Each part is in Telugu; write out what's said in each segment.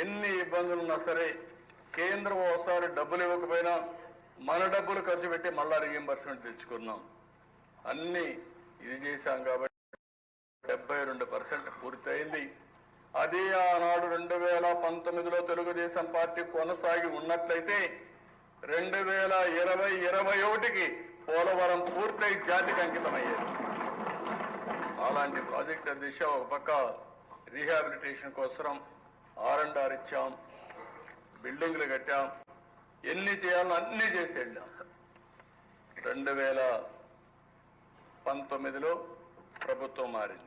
ఎన్ని ఇబ్బందులు ఉన్నా సరే కేంద్రం ఒకసారి డబ్బులు ఇవ్వకపోయినా మన డబ్బులు ఖర్చు పెట్టి మళ్ళా రీఎంబర్స్మెంట్ తెచ్చుకున్నాం అన్ని ఇది చేశాం కాబట్టి డెబ్బై రెండు పర్సెంట్ పూర్తయింది. అదే ఆనాడు రెండు వేల పంతొమ్మిదిలో తెలుగుదేశం పార్టీ కొనసాగి ఉన్నట్లయితే రెండు వేల ఇరవై ఇరవై ఒకటికి పోలవరం పూర్తయి జాతికి అంకితమయ్యేది. అలాంటి ప్రాజెక్ట్ దిశ ఒక పక్క రీహాబిలిటేషన్ కోసం ఆర్ అండ్ ఆర్ ఇచ్చాం బిల్డింగ్లు కట్టాం ఎన్ని చేయాలో అన్ని చేసి వెళ్ళాం. రెండు వేల పంతొమ్మిదిలో ప్రభుత్వం మారింది.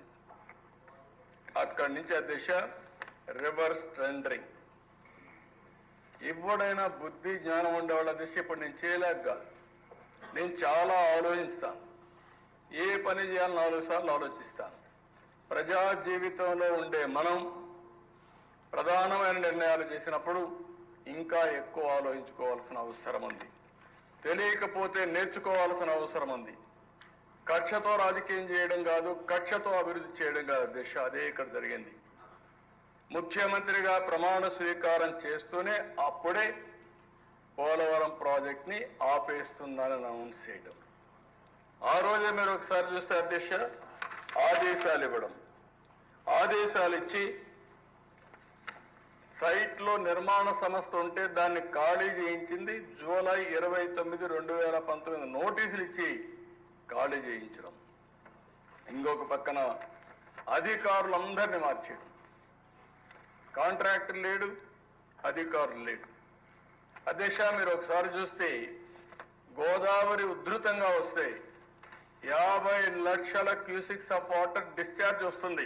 అక్కడి నుంచి ఆ దిశ రివర్స్ టెండరింగ్ ఎవడైనా బుద్ధి జ్ఞానం ఉండేవాళ్ళ దిశ ఇప్పుడు నేను చేయలేక కాదు. నేను చాలా ఆలోచిస్తాను. ఏ పని చేయాలని నాలుగు సార్లు ఆలోచిస్తాను. ప్రజా జీవితంలో ఉండే మనం ప్రధానమైన నిర్ణయాలు చేసినప్పుడు ఇంకా ఎక్కువ ఆలోచించుకోవాల్సిన అవసరం ఉంది. తెలియకపోతే నేర్చుకోవాల్సిన అవసరం ఉంది. కక్షతో రాజకీయం చేయడం కాదు కక్షతో అభివృద్ధి చేయడం కాదు దిశ అదే ఇక్కడ జరిగింది. ముఖ్యమంత్రిగా ప్రమాణ స్వీకారం చేస్తూనే అప్పుడే పోలవరం ప్రాజెక్ట్ని ఆపేస్తుందని అనౌన్స్ చేయడం. ఆ రోజే మీరు ఒకసారి చూస్తే అధ్యక్ష ఆదేశాలు ఇవ్వడం. ఆదేశాలు ఇచ్చి సైట్లో నిర్మాణ సంస్థ ఉంటే దాన్ని ఖాళీ చేయించింది జూలై ఇరవై తొమ్మిది రెండు వేల పంతొమ్మిది నోటీసులు ఇచ్చి ఖాళీ చేయించడం. ఇంకొక పక్కన అధికారులందరినీ మార్చేయడం. కాంట్రాక్టర్ లేడు అధికారులు లేడు అధ్యక్ష మీరు ఒకసారి చూస్తే గోదావరి ఉధృతంగా వస్తే యాభై లక్షల క్యూసిక్స్ ఆఫ్ వాటర్ డిశ్చార్జ్ వస్తుంది.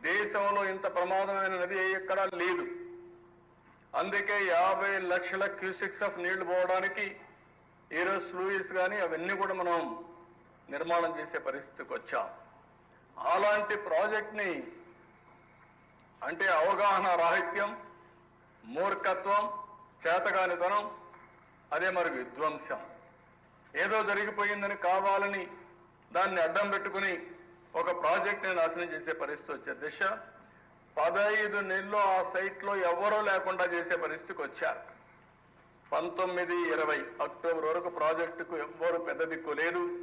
దేశంలో ఇంత ప్రమాదమైన నది ఎక్కడా లేదు. అందుకే యాభై లక్షల క్యూసిక్స్ ఆఫ్ నీళ్ళు పోవడానికి ఈరోజు స్లూయిస్ కానీ అవన్నీ కూడా మనం నిర్మాణం చేసే పరిస్థితికి వచ్చాం. అలాంటి ప్రాజెక్ట్ని అంటే అవగాహన రాహిత్యం మూర్ఖత్వం చేతగానితనం అదే మరి విధ్వంసం. ఏదో జరిగిపోయిందని కావాలని దాన్ని అడ్డం పెట్టుకుని ఒక ప్రాజెక్ట్ని నాశనం చేసే పరిస్థితి వచ్చే దిశ. పదహైదు నెలలు ఆ సైట్లో ఎవరూ లేకుండా చేసే పరిస్థితికి వచ్చారు. పంతొమ్మిది ఇరవై అక్టోబర్ వరకు ప్రాజెక్టుకు ఎవ్వరు పెద్ద దిక్కు లేదు.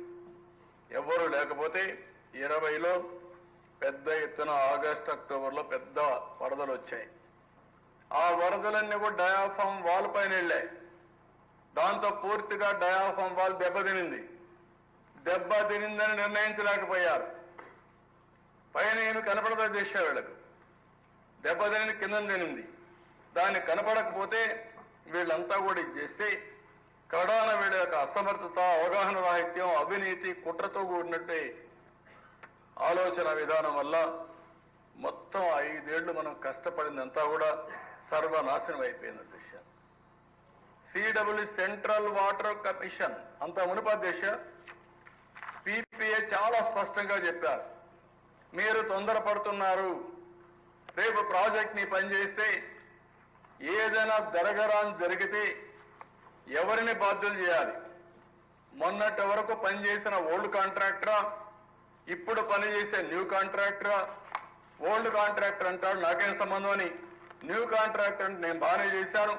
ఎవ్వరు లేకపోతే ఇరవైలో పెద్ద ఎత్తున ఆగస్ట్ అక్టోబర్లో పెద్ద వరదలు వచ్చాయి. ఆ వరదలన్నీ కూడా డయాఫామ్ వాల్ పైన వెళ్ళాయి. దాంతో పూర్తిగా డయాఫామ్ వాల్ దెబ్బతినింది. దెబ్బ తినిందని నిర్ణయించలేకపోయారు. పైన ఏమి కనపడదా చేసే వీళ్ళకు. దెబ్బతిని కింద తినింది. దాన్ని కనపడకపోతే వీళ్ళంతా కూడా ఇది చేస్తే కడాన వీళ్ళ యొక్క అసమర్థత అవగాహన రాహిత్యం అవినీతి కుట్రతో కూడినట్టే ఆలోచన విధానం వల్ల మొత్తం ఐదేళ్ళు మనం కష్టపడిందంతా కూడా సర్వనాశనం అయిపోయింది అధ్యక్ష. సిడబ్ల్యూ సెంట్రల్ వాటర్ కమిషన్ అంత మునుపు అధ్యక్ష పీపీఏ చాలా స్పష్టంగా చెప్పారు. మీరు తొందరపడుతున్నారు. రేపు ప్రాజెక్ట్ని పనిచేస్తే ఏదైనా జరగరాని జరిగితే ఎవరిని బాధ్యులు చేయాలి? మొన్నటి వరకు పనిచేసిన ఓల్డ్ కాంట్రాక్టరా? ఇప్పుడు పనిచేసే న్యూ కాంట్రాక్టరా? ఓల్డ్ కాంట్రాక్టర్ అంటాడు నాకేం సంబంధం అని. న్యూ కాంట్రాక్టర్ అంటే నేను బాగానే చేశాను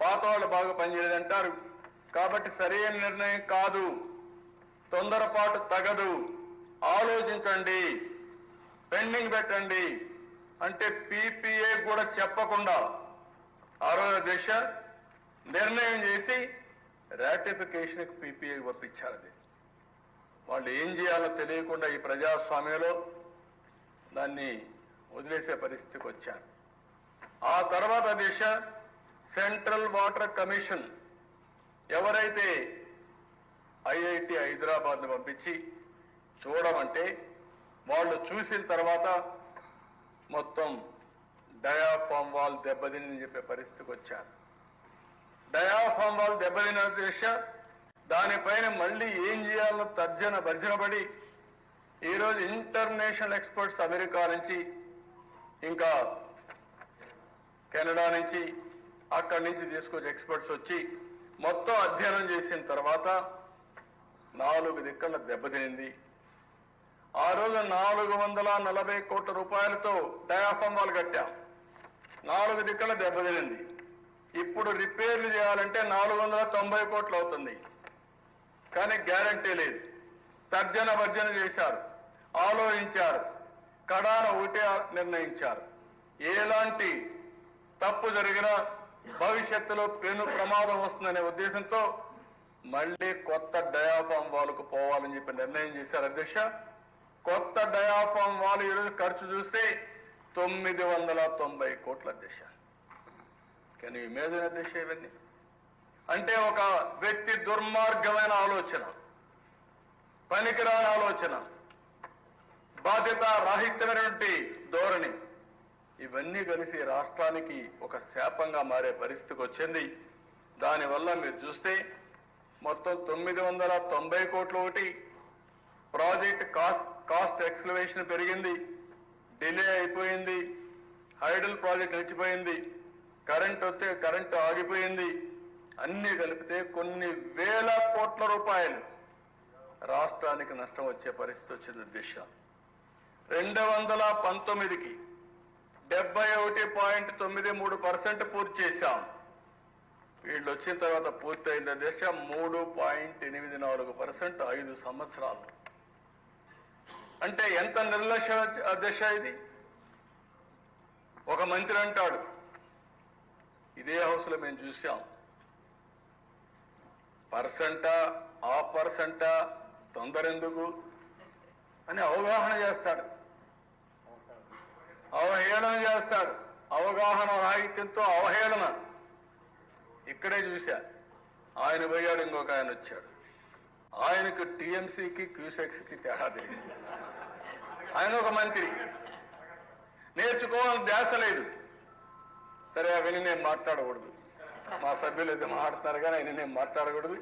పాత వాళ్ళు బాగా పనిచేయదంటారు కాబట్టి సరైన నిర్ణయం కాదు. తొందరపాటు తగదు. ఆలోచించండి. పెండింగ్ పెట్టండి అంటే పీపీఏ కూడా చెప్పకుండా ఆ రోజు దిశ నిర్ణయం చేసి రాటిఫికేషన్కి పీపీఏ పంపించారు అది. వాళ్ళు ఏం చేయాలో తెలియకుండా ఈ ప్రజాస్వామ్యంలో దాన్ని వదిలేసే పరిస్థితికి వచ్చారు. ఆ తర్వాత దిశ సెంట్రల్ వాటర్ కమిషన్ ఎవరైతే ఐఐటి హైదరాబాద్ని పంపించి చూడమంటే వాళ్ళు చూసిన తర్వాత మొత్తం డయాఫామ్ వాల్ దెబ్బతిని చెప్పే పరిస్థితికి వచ్చారు. డయాఫామ్ వాల్ దెబ్బతిన దిశ దానిపైన మళ్ళీ ఏం చేయాలో తర్జన భర్జన పడి ఈరోజు ఇంటర్నేషనల్ ఎక్స్పర్ట్స్ అమెరికా నుంచి ఇంకా కెనడా నుంచి అక్కడి నుంచి తీసుకొచ్చి ఎక్స్పర్ట్స్ వచ్చి మొత్తం అధ్యయనం చేసిన తర్వాత నాలుగు దిక్కల దెబ్బతినింది. ఆ రోజు నాలుగు వందల నలభై కోట్ల రూపాయలతో డయాఫామ్ కట్టాం. నాలుగు దిక్కుల దెబ్బతినింది ఇప్పుడు రిపేర్లు చేయాలంటే నాలుగు వందల తొంభై కోట్లు అవుతుంది. కానీ గ్యారంటీ లేదు. తర్జన భర్జన చేశారు. ఆలోచించారు. కడాన ఒకటే నిర్ణయించారు. ఎలాంటి తప్పు జరిగినా భవిష్యత్తులో పెను ప్రమాదం వస్తుందనే ఉద్దేశంతో మళ్ళీ కొత్త డయాఫామ్ వాళ్ళకు పోవాలని చెప్పి నిర్ణయం చేశారు అధ్యక్ష. కొత్త డయాఫామ్ వాళ్ళు ఈరోజు ఖర్చు చూస్తే తొమ్మిది వందల తొంభై కోట్ల దిశ. కానీ ఇమేజిన్ దిశ ఇవన్నీ? అంటే ఒక వ్యక్తి దుర్మార్గమైన ఆలోచన పనికిరాని ఆలోచన బాధ్యత రాహిత్యమైనటువంటి ధోరణి. ఇవన్నీ కలిసి రాష్ట్రానికి ఒక శాపంగా మారే పరిస్థితికి వచ్చింది. దానివల్ల మీరు చూస్తే మొత్తం తొమ్మిది వందల తొంభై కోట్లు ఒకటి ప్రాజెక్ట్ కాస్ట్ కాస్ట్ ఎక్స్లవేషన్ పెరిగింది డిలే అయిపోయింది హైడల్ ప్రాజెక్ట్ నిలిచిపోయింది కరెంట్ వస్తే కరెంట్ ఆగిపోయింది అన్నీ కలిపితే కొన్ని వేల కోట్ల రూపాయలు. రాష్ట్రానికి నష్టం వచ్చే పరిస్థితి వచ్చింది దిశ. రెండు వందల పంతొమ్మిదికి డెబ్బై ఒకటి పాయింట్ తొమ్మిది మూడు పర్సెంట్ పూర్తి చేశాం. వీళ్ళు వచ్చిన తర్వాత పూర్తయిన దిశ మూడు పాయింట్ ఎనిమిది నాలుగు పర్సెంట్ ఐదు సంవత్సరాలు. అంటే ఎంత నిర్లక్ష్య దశ ఇది? ఒక మంత్రి అంటాడు ఇదే హౌస్లో మేము చూసాం పర్సెంటా ఆ పర్సెంటా తొందర ఎందుకు? అని అవగాహన చేస్తాడు. అవహేళన చేస్తాడు. అవగాహన రాహిత్యంతో అవహేళన. ఇక్కడే చూశా. ఆయన పోయాడు ఇంకొక ఆయన వచ్చాడు. ఆయనకు టీఎంసీకి క్యూసెక్స్కి తేడా ఆయన ఒక మంత్రి. నేర్చుకోవాలని ధ్యాస లేదు. సరే అవన్నీ నేను మాట్లాడకూడదు. మా సభ్యులు అయితే మాట్లాడతారు కానీ ఆయన నేను మాట్లాడకూడదు.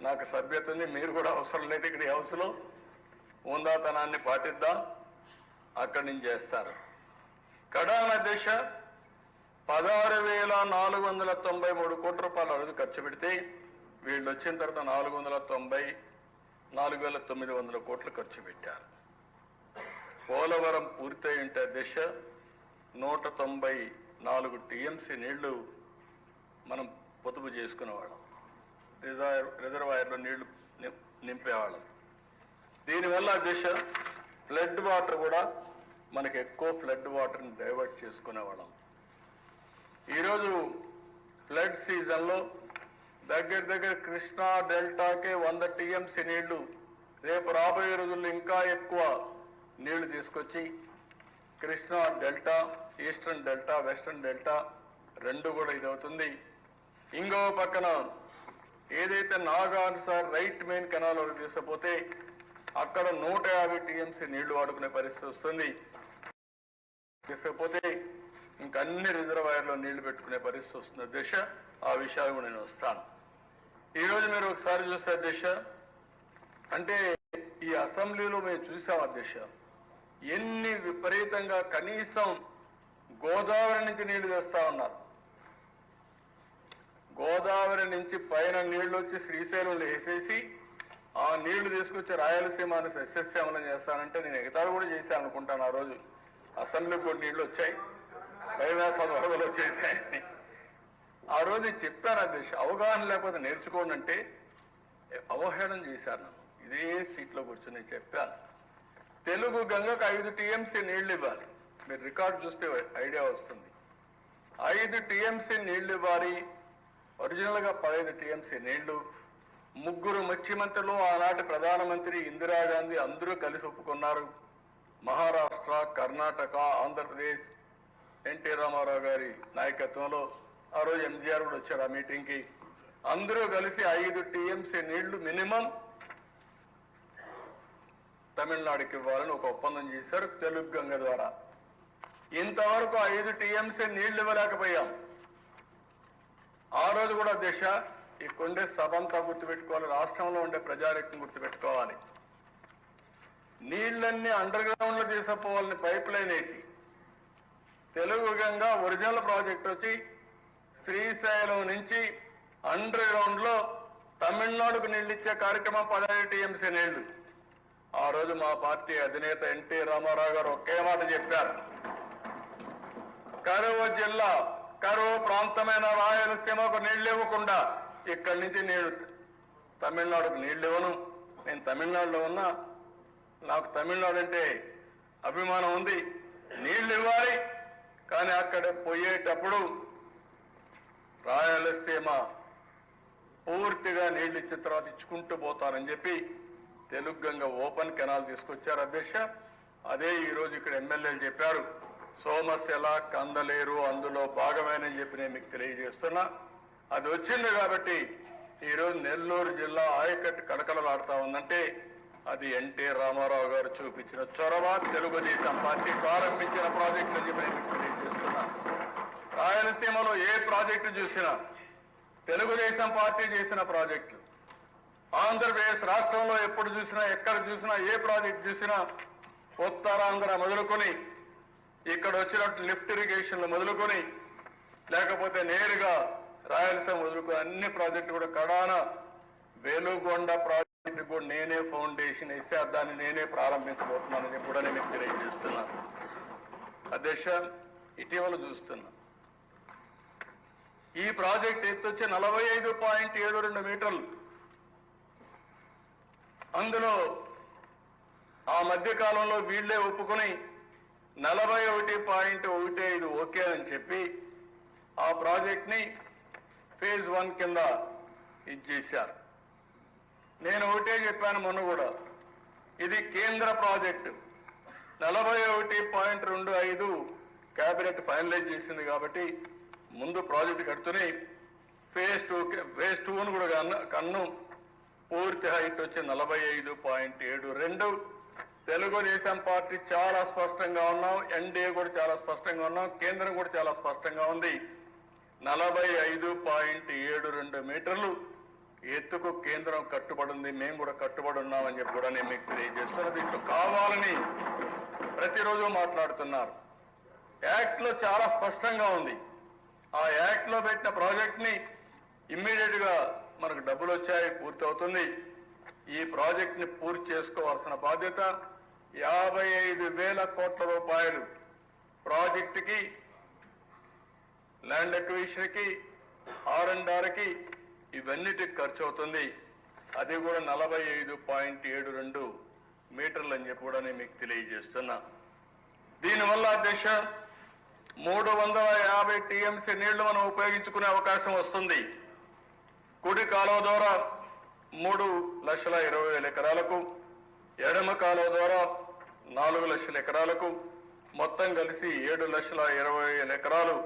నాకు సభ్యత ఉంది మీరు కూడా అవసరం లేదు ఇక్కడ హౌస్లో. ఉందాతనాన్ని పాటిద్దాం. అక్కడి నుంచి చేస్తారు. కడాన దిశ పదహారు వేల నాలుగు వందల తొంభై మూడు కోట్ల రూపాయలు అరుదు ఖర్చు పెడితే వీళ్ళు వచ్చిన తర్వాత నాలుగు వందల తొంభై నాలుగు వేల తొమ్మిది వందల కోట్లు ఖర్చు పెట్టారు. పోలవరం పూర్తయింటే దిశ నూట తొంభై నాలుగు టీఎంసీ నీళ్ళు మనం పొదుపు చేసుకునేవాళ్ళం. రిజర్వ్ రిజర్వాయర్లో నీళ్ళు నిం- నింపేవాళ్ళం. దీనివల్ల దిశ ఫ్లడ్ వాటర్ కూడా మనకి ఎక్కువ ఫ్లడ్ వాటర్ని డైవర్ట్ చేసుకునేవాళ్ళం. ఈరోజు ఫ్లడ్ సీజన్లో దగ్గర దగ్గర కృష్ణా డెల్టాకే వంద టీఎంసీ నీళ్ళు. రేపు రాబోయే రోజుల్లో ఇంకా ఎక్కువ నీళ్ళు తీసుకొచ్చి Krishna delta eastern delta western delta రెండు కూడా ఇది అవుతుంది ఇంకో పక్కన ఏదైతే నాగానుసార్ రైట్ మెయిన్ కెనాల్ వరకు తీసుకుపోతే అక్కడ నూట యాభై టీఎంసీ నీళ్ళు వాడుకునే పరిస్థితి వస్తుంది. తీసుకపోతే ఇంక అన్ని రిజర్వాయర్లో నీళ్ళు పెట్టుకునే పరిస్థితి వస్తుంది. దిశ ఆ విషయాలు కూడా నేను వస్తాను. ఈరోజు మీరు ఒకసారి చూస్తే అధ్యక్ష అంటే ఈ అసెంబ్లీలో మేము చూసాం అధ్యక్ష ఎన్ని విపరీతంగా కనీసం గోదావరి నుంచి నీళ్ళు తెస్తా ఉన్నారు. గోదావరి నుంచి పైన నీళ్ళు వచ్చి శ్రీశైలంలో వేసేసి ఆ నీళ్ళు తీసుకొచ్చి రాయలసీమను సస్యశ్యామలం చేస్తానంటే నేను ఎగతాడు కూడా చేశాను అనుకుంటాను ఆ రోజు. అసెంబ్లీకి కూడా నీళ్ళు వచ్చాయి. వైవాస వరదలు వచ్చేసాయని ఆ రోజు నేను చెప్పాను అవగాహన లేకపోతే నేర్చుకోండి అంటే అవహేళన చేశారు నన్ను. ఇదే సీట్లో కూర్చొని చెప్పాను. తెలుగు గంగకు ఐదు టీఎంసీ నీళ్ళు ఇవ్వాలి. మీరు రికార్డు చూస్తే ఐడియా వస్తుంది. ఐదు టీఎంసీ నీళ్ళు ఇవ్వాలి. ఒరిజినల్గా పదహైదు టీఎంసీ నీళ్ళు ముగ్గురు ముఖ్యమంత్రులు ఆనాటి ప్రధానమంత్రి ఇందిరాగాంధీ అందరూ కలిసి ఒప్పుకున్నారు. మహారాష్ట్ర కర్ణాటక ఆంధ్రప్రదేశ్ ఎన్టీ రామారావు గారి నాయకత్వంలో ఆ రోజు ఎంజీఆర్ కూడా వచ్చారు ఆ మీటింగ్కి అందరూ కలిసి ఐదు టీఎంసీ నీళ్ళు మినిమం తమిళనాడుకి ఇవ్వాలని ఒక ఒప్పందం చేశారు తెలుగు గంగ ద్వారా. ఇంతవరకు ఐదు టీఎంసీ నీళ్ళు ఇవ్వలేకపోయాం. ఆ రోజు కూడా దిశ ఈ కొండే సభంతా గుర్తుపెట్టుకోవాలి రాష్ట్రంలో ఉండే ప్రజారెక్కం గుర్తుపెట్టుకోవాలి. నీళ్ళన్నీ అండర్ గ్రౌండ్లో తీసుకుపోవాలని పైప్ లైన్ వేసి తెలుగు గంగా ఒరిజినల్ ప్రాజెక్ట్ వచ్చి శ్రీశైలం నుంచి అండర్ గ్రౌండ్లో తమిళనాడుకు నీళ్ళు ఇచ్చే కార్యక్రమం పదహైదు టీఎంసీ నీళ్ళు. ఆ రోజు మా పార్టీ అధినేత ఎన్టీ రామారావు గారు ఒకే మాట చెప్పారు. కరువు జిల్లా కరువు ప్రాంతమైన రాయలసీమకు నీళ్ళు ఇవ్వకుండా ఇక్కడి నుంచి నేను తమిళనాడుకు నీళ్ళు ఇవ్వను. నేను తమిళనాడులో ఉన్నా నాకు తమిళనాడు అంటే అభిమానం ఉంది. నీళ్ళు ఇవ్వాలి. కానీ అక్కడ పోయేటప్పుడు రాయలసీమ పూర్తిగా నీళ్ళు ఇచ్చిన తర్వాత ఇచ్చుకుంటూ పోతారని చెప్పి తెలుగు గంగ ఓపెన్ కెనాల్ తీసుకొచ్చారు అధ్యక్ష. అదే ఈరోజు ఇక్కడ ఎమ్మెల్యేలు చెప్పారు సోమశిల కందలేరు అందులో భాగమేనని చెప్పి నేను మీకు తెలియజేస్తున్నా. అది వచ్చింది కాబట్టి ఈరోజు నెల్లూరు జిల్లా ఆయకట్టు కడకలలాడుతా ఉందంటే అది ఎన్టీ రామారావు గారు చూపించిన చొరవ. తెలుగుదేశం పార్టీ ప్రారంభించిన ప్రాజెక్టులు అని చెప్పి నేను మీకు తెలియజేస్తున్నా. రాయలసీమలో ఏ ప్రాజెక్టు చూసినా తెలుగుదేశం పార్టీ చేసిన ప్రాజెక్టులు ఆంధ్రప్రదేశ్ రాష్ట్రంలో ఎప్పుడు చూసినా ఎక్కడ చూసినా ఏ ప్రాజెక్ట్ చూసినా ఉత్తరాంధ్ర మొదలుకొని ఇక్కడ వచ్చినట్టు లిఫ్ట్ ఇరిగేషన్లు మొదలుకొని లేకపోతే నేరుగా రాయలసీమ మొదలుకొని అన్ని ప్రాజెక్టులు కూడా కడాన వేలుగొండ ప్రాజెక్టు కూడా నేనే ఫౌండేషన్ వేసి దాన్ని నేనే ప్రారంభించబోతున్నానని కూడా నేను తెలియజేస్తున్నాను. అధ్యక్ష ఇటీవల చూస్తున్నా. ఈ ప్రాజెక్ట్ ఎత్తు వచ్చి నలభై ఐదు పాయింట్ ఏడు రెండు మీటర్లు. అందులో ఆ మధ్య కాలంలో వీళ్ళే ఒప్పుకొని నలభై ఒకటి పాయింట్ ఒకటి ఐదు ఓకే అని చెప్పి ఆ ప్రాజెక్ట్ని ఫేజ్ వన్ కింద ఇచ్చేశారు. నేను ఒకటే చెప్పాను మొన్న కూడా. ఇది కేంద్ర ప్రాజెక్టు. నలభై ఒకటి పాయింట్ రెండు ఐదు కేబినెట్ ఫైనలైజ్ చేసింది కాబట్టి ముందు ప్రాజెక్టు కడుతూనే ఫేజ్ టూ ఫేజ్ టూను కూడా కన్ను- కన్ను పూర్తి హైట్ వచ్చి నలభై ఐదు పాయింట్ ఏడు. రెండు తెలుగుదేశం పార్టీ చాలా స్పష్టంగా ఉన్నాం. ఎన్డీఏ కూడా చాలా స్పష్టంగా ఉన్నాం. కేంద్రం కూడా చాలా స్పష్టంగా ఉంది. నలభై ఐదు పాయింట్ ఏడు రెండు మీటర్లు ఎత్తుకు కేంద్రం కట్టుబడి ఉంది మేము కూడా కట్టుబడి ఉన్నామని చెప్పి కూడా నేను మీకు తెలియజేస్తున్నా దీంట్లో కావాలని ప్రతిరోజు మాట్లాడుతున్నారు. యాక్ట్లో చాలా స్పష్టంగా ఉంది. ఆ యాక్ట్లో పెట్టిన ప్రాజెక్ట్ని ఇమ్మీడియట్గా మనకు డబ్బులు వచ్చాయి పూర్తి అవుతుంది. ఈ ప్రాజెక్ట్ని పూర్తి చేసుకోవాల్సిన బాధ్యత యాభై ఐదు వేల కోట్ల రూపాయలు ప్రాజెక్టుకి ల్యాండ్ ఎక్విషన్కి కి ఆర్ అండ్ ఆర్కి ఇవన్నిటికి ఖర్చు అవుతుంది. అది కూడా నలభై ఐదు పాయింట్ ఏడు రెండు మీటర్లు అని చెప్పి కూడా నేను మీకు తెలియజేస్తున్నా. దీనివల్ల అధ్యక్ష మూడు వందల యాభై టీఎంసీ నీళ్ళు మనం ఉపయోగించుకునే అవకాశం వస్తుంది. కుడి కాలువ ద్వారా మూడు లక్షల ఇరవై వేల ఎకరాలకు ఎడమ కాలువ ద్వారా నాలుగు లక్షల ఎకరాలకు మొత్తం కలిసి ఏడు లక్షల ఇరవై వేల ఎకరాలు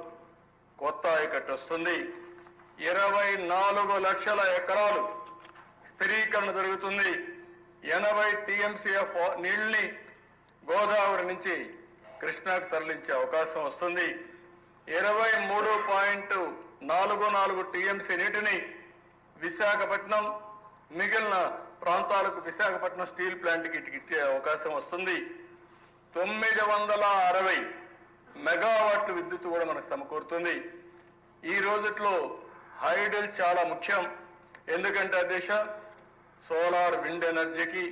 కొత్త ఆయకట్టు వస్తుంది. ఇరవై నాలుగు లక్షల ఎకరాలు స్థిరీకరణ జరుగుతుంది. ఎనభై టీఎంసీఎఫ్ నీళ్ళని గోదావరి నుంచి కృష్ణాకు తరలించే అవకాశం వస్తుంది. ఇరవై మూడు పాయింట్ నాలుగు నాలుగు టీఎంసీ నీటిని విశాఖపట్నం మిగిలిన ప్రాంతాలకు విశాఖపట్నం స్టీల్ ప్లాంట్కి ఇటు అవకాశం వస్తుంది. తొమ్మిది వందల అరవై మెగావాట్ల విద్యుత్ కూడా మనకు సమకూరుతుంది. ఈ రోజుట్లో హైడల్ చాలా ముఖ్యం. ఎందుకంటే ఆ దేశ సోలార్ విండ్ ఎనర్జీకి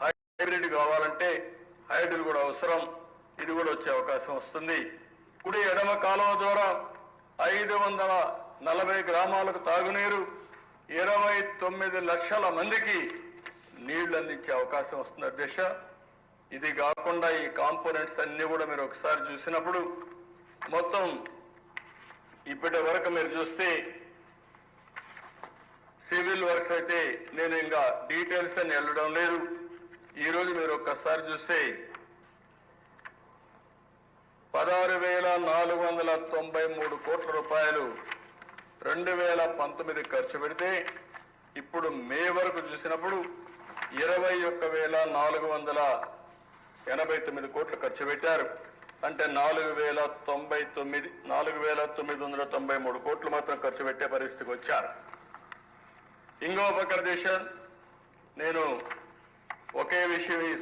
హైబ్రిడ్ కావాలంటే హైడల్ కూడా అవసరం. ఇది కూడా వచ్చే అవకాశం వస్తుంది. కుడి ఎడమ కాలువ ద్వారా ఐదు వందల నలభై గ్రామాలకు తాగునీరు ఇరవై తొమ్మిది లక్షల మందికి నీళ్ళు అందించే అవకాశం వస్తుంది అధ్యక్ష. ఇది కాకుండా ఈ కాంపోనెంట్స్ అన్ని కూడా మీరు ఒకసారి చూసినప్పుడు మొత్తం ఇప్పటి వరకు మీరు చూస్తే సివిల్ వర్క్స్ అయితే నేను ఇంకా డీటెయిల్స్ అని వెళ్ళడం లేదు. ఈరోజు మీరు ఒక్కసారి చూస్తే పదహారు వేల నాలుగు వందల తొంభై మూడు కోట్ల రూపాయలు రెండు వేల పంతొమ్మిది ఖర్చు పెడితే ఇప్పుడు మే వరకు చూసినప్పుడు ఇరవై ఒక్క వేల నాలుగు వందల ఎనభై తొమ్మిది కోట్లు ఖర్చు పెట్టారు. అంటే నాలుగు వేల తొంభై తొమ్మిది నాలుగు వేల తొమ్మిది వందల తొంభై మూడు కోట్లు మాత్రం ఖర్చు పెట్టే పరిస్థితికి వచ్చారు. ఇంకో పక్కన దేశం నేను ఒకే విషయం ఈ